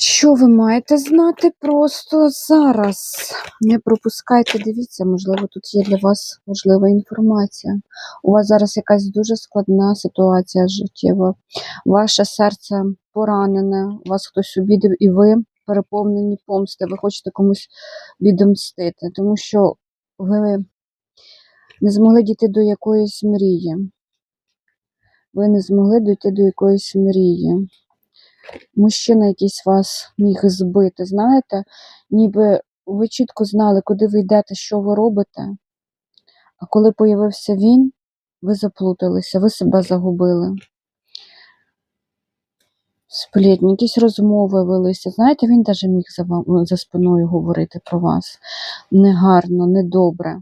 Що ви маєте знати просто зараз? Не пропускайте, дивіться, можливо, тут є для вас важлива інформація. У вас зараз якась дуже складна ситуація життєва. Ваше серце поранене, вас хтось обідав, і ви переповнені помсти. Ви хочете комусь відомстити, тому що ви не змогли дійти до якоїсь мрії. Ви не змогли дійти до якоїсь мрії мужчина якийсь вас міг збити, знаєте, ніби ви чітко знали, куди ви йдете, що ви робите. А коли появився він, ви заплуталися, ви себе загубили. Сплітні, якісь розмови велися. Знаєте, він навіть міг за, вам, за спиною говорити про вас. Негарно, недобре.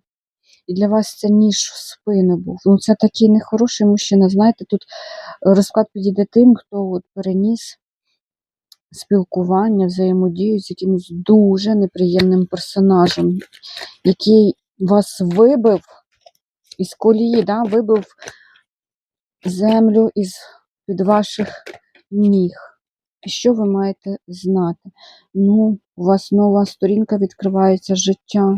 І для вас це ніж в спину був. Ну, це такий нехороший мужчина. Знаєте, тут розклад підійде тим, хто от переніс спілкування, взаємодію з якимось дуже неприємним персонажем, який вас вибив із колії, да? вибив землю із під ваших ніг. Що ви маєте знати? Ну, у вас нова сторінка відкривається життя.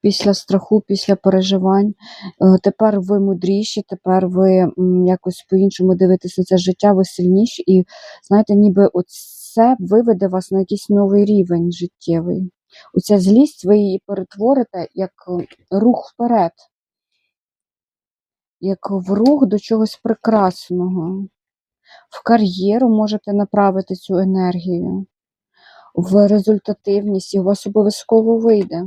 Після страху, після переживань. Е, Тепер ви мудріші, тепер ви якось по-іншому дивитесь на це життя, ви сильніші, і знаєте, ніби це виведе вас на якийсь новий рівень життєвий. Оця злість, ви її перетворите як е, рух вперед, як в рух до чогось прекрасного. В кар'єру можете направити цю енергію, в результативність, і у вас обов'язково вийде.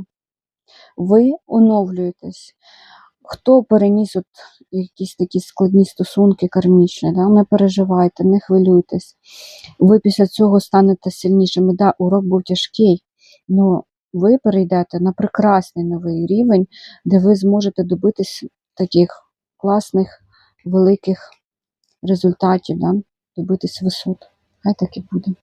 Ви оновлюєтесь. Хто переніс от якісь такі складні стосунки кармічні, да? не переживайте, не хвилюйтесь. Ви після цього станете сильнішими. Да, урок був тяжкий, але ви перейдете на прекрасний новий рівень, де ви зможете добитись таких класних, великих результатів, да? добитись висот. Хай так і буде.